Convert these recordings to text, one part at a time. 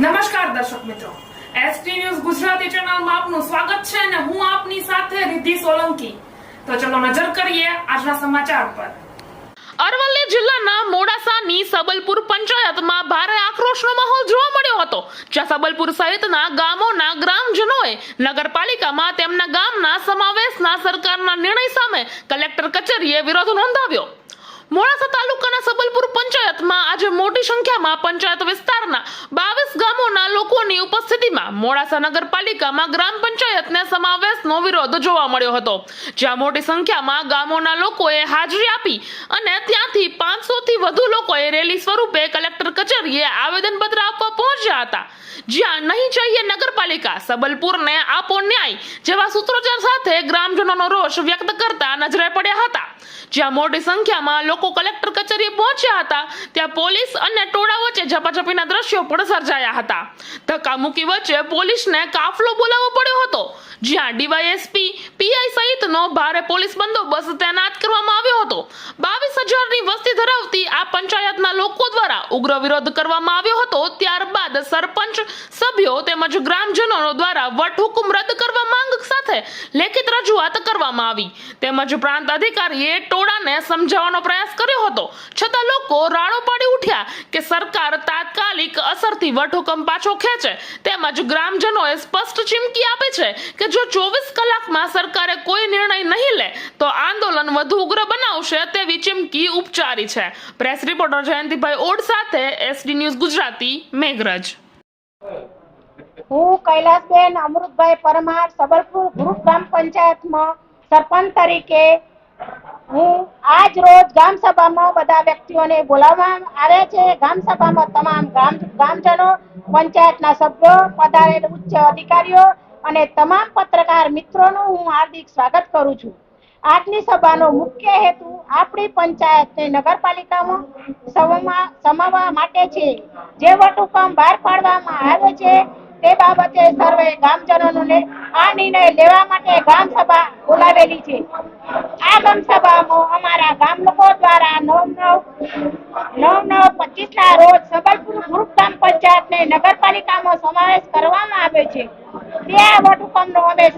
નમસ્કાર દર્શક મિત્રો. એસટી ન્યૂઝ ગુજરાતી ચેનલમાં આપનું સ્વાગત છે અને હું આપની સાથે રિદ્ધિ સોલંકી. તો ચલો નજર કરીએ આજના સમાચાર પર. અરવલ્લી જિલ્લાના મોડાસાની સબલપુર પંચાયતમાં ભારે આક્રોશનો માહોલ જોવા મળ્યો હતો, જ્યાં સબલપુર સહિતના ગામોના ગ્રામજનોએ નગરપાલિકામાં તેમના ગામના સમાવેશના સરકારના નિર્ણય સામે કલેક્ટર કચેરીએ વિરોધ નોંધાવ્યો. મોડાસા આજે મોટી સંખ્યામાં પંચાયત વિસ્તારના બાવીસ ગામોના લોકોની ઉપસ્થિતિમાં મોડાસા નગરપાલિકામાં ગ્રામ પંચાયતને સમાવેશનો વિરોધ જોવા મળ્યો હતો. જ્યાં મોટી સંખ્યામાં ગામોના લોકોએ હાજરી આપી અને ત્યાંથી પાંચસોથી વધુ લોકોએ રેલી સ્વરૂપે કલેક્ટર કચેરીએ આવેદનપત્ર આપવા પહોંચ્યા હતા. જ્યાં નહીં જઈએ નગરપાલિકા સબલપુરને આપો ન્યાય જેવા સૂત્રોચ્ચાર સાથે ગ્રામજનોનો રોષ વ્યક્ત કરતા નજરે પડ્યા હતા. જ્યાં મોટી સંખ્યામાં લોકો કલેક્ટર કચેરીએ પહોંચ્યા હતા, ત્યાં પોલીસ અને ટોળા વચ્ચે ઝપાઝપીના દ્રશ્યો પણ સર્જાયા હતા. ધક્કામુક્કી વચ્ચે પોલીસને કાફલો બોલાવવો પડ્યો હતો, જ્યાં ડીવાયએસપી પીઆઈ સહિતનો ભારે પોલીસ બંદોબસ્ત તૈનાત કરવામાં આવ્યો હતો બાવીસ હજારની વસ્તી ધરાવતી આ પંચાયતના લોકો દ્વારા ઉગ્ર વિરોધ કરવામાં આવ્યો હતો, ત્યારબાદ સરપંચ સભ્યો તેમજ ગ્રામજનો દ્વારા વટહુકુમ રદ કરવા માંગ સાથે લેખિત રજૂઆત કરવામાં આવી. તેમજ પ્રાંત અધિકારીએ ટોળાને સમજાવવાનો પ્રયાસ કર્યો હતો. છતાં લોકો રાડો પાડી ઉઠ્યા કે સરકાર તાત્કાલિક અસરથી વટહુકમ પાછો ખેંચે. તેમજ ગ્રામજનોએ સ્પષ્ટ ચીમકી આપે છે કે જો ચોવીસ કલાકમાં સરકારે કોઈ નિર્ણય નહીં લે, તો આંદોલન વધુ ઉગ્ર બનાવશે તેવી ચીમકી ઉપચારી છે. પ્રેસ રિપોર્ટર જયંતિભાઈ ઓડ સાથે એસડી ન્યૂઝ ગુજરાતી મેઘરજ. હું કૈલાસબેન અમૃતભાઈ પરમાર, સબલપુર ગ્રુપ ગ્રામ પંચાયતમાં સરપંચ તરીકે હું આજ રોજ ગામ સભામાં બધા વ્યક્તિઓને બોલાવવામાં આવે છે. ગામ સભામાં તમામ ગામ, ગામજનો, પંચાયતના સભ્યો, પધારેલ ઉચ્ચ અધિકારીઓ અને તમામ પત્રકાર મિત્રોનું હું હાર્દિક સ્વાગત કરું છું. આજની સભાનો મુખ્ય હેતુ આપણી પંચાયતને નગરપાલિકામાં સમાવવા માટે છે. જે વટહુકમ બહાર પાડવામાં આવે છે તે બાબતે સર્વે ગામજનોને આ નિર્ણય લેવા માટે ગામ સભા બોલાવેલી છે. આ ગામ સભામાં અમારા ગામ લોકો દ્વારા નવ નવ નવ નવ પચીસ ના રોજ સબલપુર ગ્રુપ ગ્રામ પંચાયતને નગરપાલિકામાં સમાવેશ કરવામાં આવ્યો છે. તે આ વટહુકમનો અમે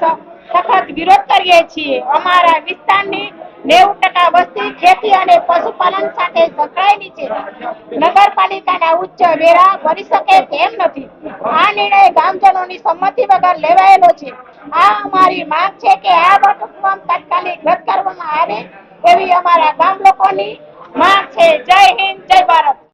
સખત વિરોધ કરીએ છીએ. અમારા વિસ્તારની નેવું ટકા વસ્તી ખેતી અને પશુપાલન સાથે સંકળાયેલી છે. નગરપાલિકાના ઉચ્ચ વેરા ભરી શકે તેમ નથી. આ નિર્ણય ગામજનોની સંમતિ વગર લેવાયેલો છે. આ અમારી માંગ છે કે આ વટહુકમ તાત્કાલિક રદ કરવામાં આવે એવી અમારા ગામ લોકોની